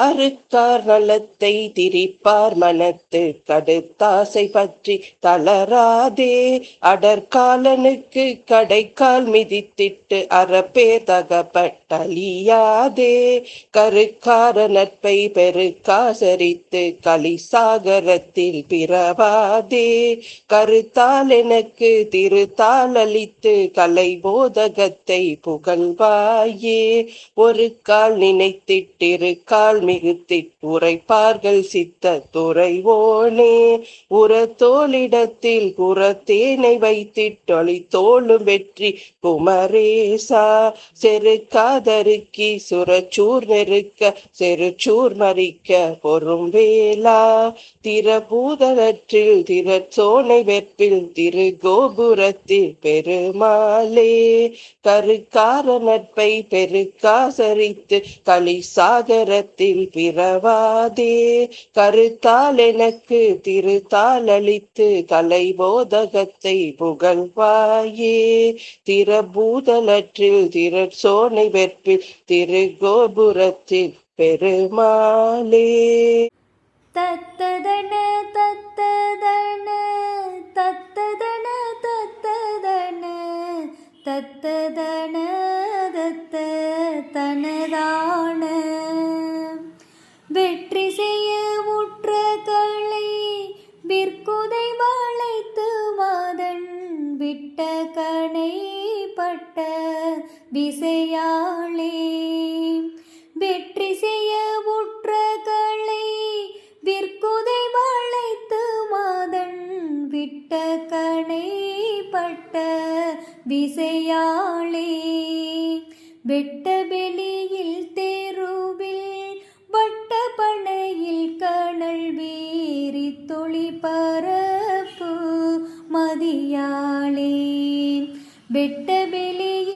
அறுத்தார் நலத்தை திரிப்பார் மனத்து கடுத்தாசை பற்றி தளராதே. அடற்காலனுக்கு கடைக்கால் மிதித்திட்டு அறப்பே தகப்பட்டழியாதே. கருக்கார நட்பை பெருக்காசரித்து கலிசாகரத்தில் பிறவாதே. கருத்தால் எனக்கு திருத்தால் அளித்து கலை போதகத்தை புகழ்வாயே. ஒரு கால் நினைத்திட்டிரு கால் மிகுத்தி உரைப்பார்கள் சித்த துறைவோனே. உரத்தோளிடத்தில் புறத்தேனை வைத்திட்டொளி தோளும் வெற்றி குமரேசா. செருக்காதருக்கி சுரச்சூர் நெருக்க செருச்சூர் மறிக்க பொறும் வேளா. திரபூதலற்றில் திரச்சோனை வெற்பில் திரு கோபுரத்தில் பெருமாளே. கருக்கார நட்பை பெருக்காசரித்து களிசாகரத்தில் பிறவாதே. கருத்தால் எனக்கு திருத்தால் அளித்து கலை போதகத்தை புகழ்வாயே. திரபூதலற்றில் திரட்சோனை வெற்பில் திரு கோபுரத்தில் பெருமாளே. தத்ததன தத்ததன தத்ததன தத்ததன தத்ததன தத்த தன விற்குதை வளைத்து மாதன் விட்ட கனை பட்ட விசையாளே. வெற்றி செய்ய உற்ற களை விற்குதை வளைத்து மாதன் விட்ட கனை பட்ட விசையாளே. வெட்ட வெளியில் தேர் ಬೆಟ್ಟ ಬೆಲೆಯ